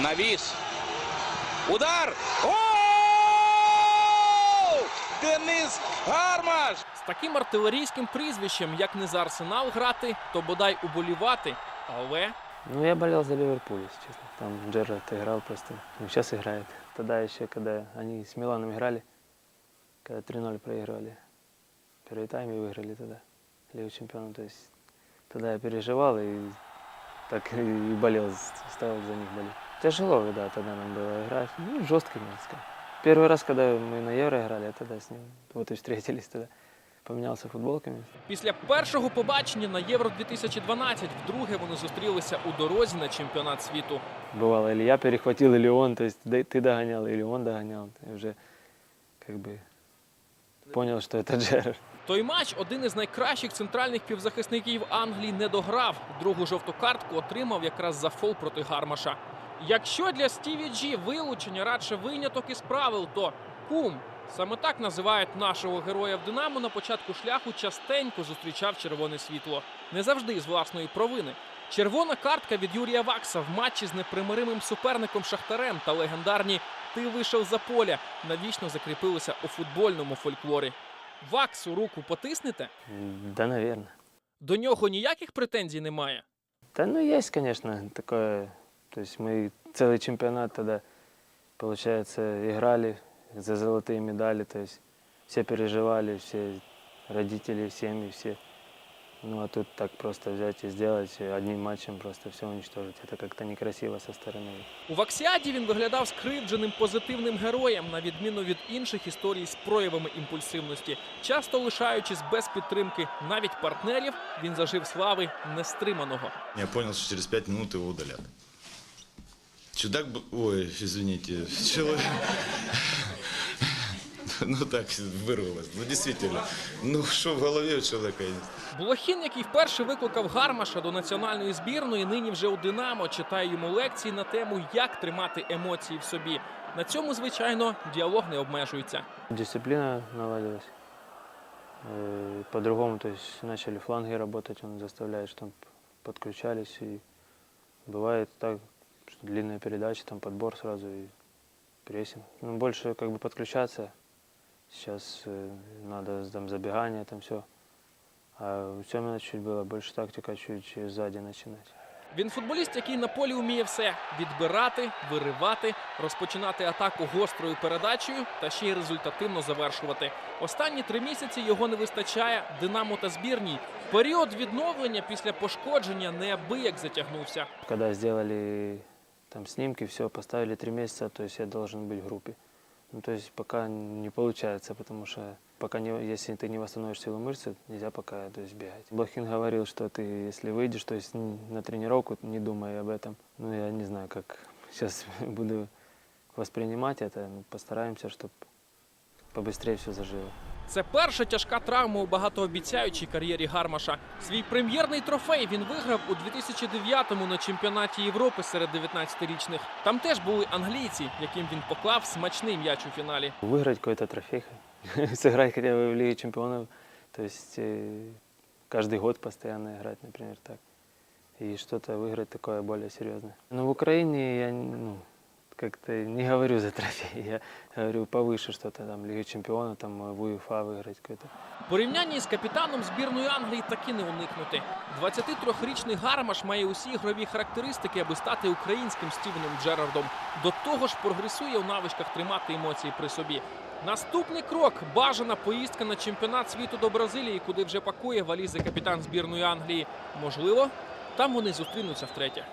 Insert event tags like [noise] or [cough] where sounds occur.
Навіс. Удар. Гол! Денис Гармаш! З таким артилерійським прізвищем, як не за арсенал грати, то бодай уболівати. Але Ну, я болел за Ливерпуль, если честно. Там Джерард играл просто. Ну, сейчас играет. Тогда еще, когда они с Миланом играли, когда 3-0 проигрывали, первый тайм и выиграли тогда Лигу чемпионов. То есть тогда я переживал и так и болел, с- стал за них болеть. Тяжело, да, тогда нам было играть. Ну, жестко, можно сказать. Первый раз, когда мы на Евро играли, я тогда с ним, вот и встретились тогда. Поменялся футболками. після першого побачення на Євро 2012 вдруге вони зустрілися у дорозі на чемпіонат світу. Бывало, или я перехватил, или он, то есть да- ты догонял, или он догонял. И уже как бы понял, что это Джерард. Той матч один із найкращих центральних півзахисників Англії не дограв. Другу жовту картку отримав якраз за фол проти Гармаша. Якщо для Стіві Джі вилучення радше виняток із правил, то кум саме так називають нашого героя в Динамо на початку шляху частенько зустрічав червоне світло. Не завжди з власної провини. Червона картка від Юрія Вакса в матчі з непримиримим суперником Шахтарем та легендарні Ти вийшов за поля навічно закріпилися у футбольному фольклорі. Ваксу руку потиснете? Да, наверное. До нього ніяких претензій немає. Да, ну есть, конечно, такое. То есть мы целый чемпионат тогда, получается, играли за золотые медали. То есть все переживали, все родители, семьи, все. Ну а тут так просто взять и сделать и одним матчем просто все уничтожить. Это как-то некрасиво со стороны. У Ваксіаді він виглядав скривдженим позитивним героєм, на відміну від інших історій з проявами імпульсивності. Часто лишаючись без підтримки навіть партнерів, він зажив слави нестриманого. Я понял, что через пять минут его удалят. Чудак, б- ой, извините, человек... Ну так, вырвалось. Ну действительно. Ну что в голове у человека есть? Блохін, який вперше викликав Гармаша до національної збірної, нині вже у Динамо читає йому лекції на тему, як тримати емоції в собі. На цьому, звичайно, діалог не обмежується. Дисциплина наладилась. Э, По-другому, то есть начали фланги работать, он заставляет, чтобы подключались. И бывает так, что длинная передача, там подбор сразу и прессинг. Ну, больше как бы подключаться. Сейчас э, надо там забегание, там все. А у Семена чуть было больше тактика, чуть сзади начинать. Він футболіст, який на полі вміє все: відбирати, виривати, розпочинати атаку гострою передачею та ще й результативно завершувати. Останні три місяці його не вистачає Динамо та збірній. Період відновлення після пошкодження неабияк затягнувся. Когда сделали там снимки, все, поставили три месяца, то есть я должен быть в группе. Ну, то есть пока не получается, потому что пока не, если ты не восстановишь силу мышцы, нельзя пока то есть, бегать. Блохин говорил, что ты, если выйдешь, то есть н- на тренировку, не думай об этом. Ну, я не знаю, как [laughs] сейчас [laughs] буду воспринимать это. Ну, постараемся, чтобы побыстрее все зажило. Це перша тяжка травма у багатообіцяючій кар'єрі Гармаша. Свій прем'єрний трофей він виграв у 2009-му на чемпіонаті Європи серед 19-річних. Там теж були англійці, яким він поклав смачний м'яч у фіналі. Выиграть какой-то трофей, [laughs] сыграть хотя бы в Лиге чемпионов, то есть э, каждый год постоянно играть, например, так. И что-то выиграть такое более серьезное. Но в Украине я ну, как-то не говорю за трофей, я говорю повыше что-то, там, Лигу чемпионов, там, э, в УЕФА выиграть какой-то. В порівнянні з капітаном збірної Англії таки не уникнути. 23-річний Гармаш має усі ігрові характеристики, аби стати українським Стівеном Джерардом. До того ж, прогресує у навичках тримати емоції при собі. Наступний крок бажана поїздка на чемпіонат світу до Бразилії, куди вже пакує валізи капітан збірної Англії. Можливо, там вони зустрінуться втретє.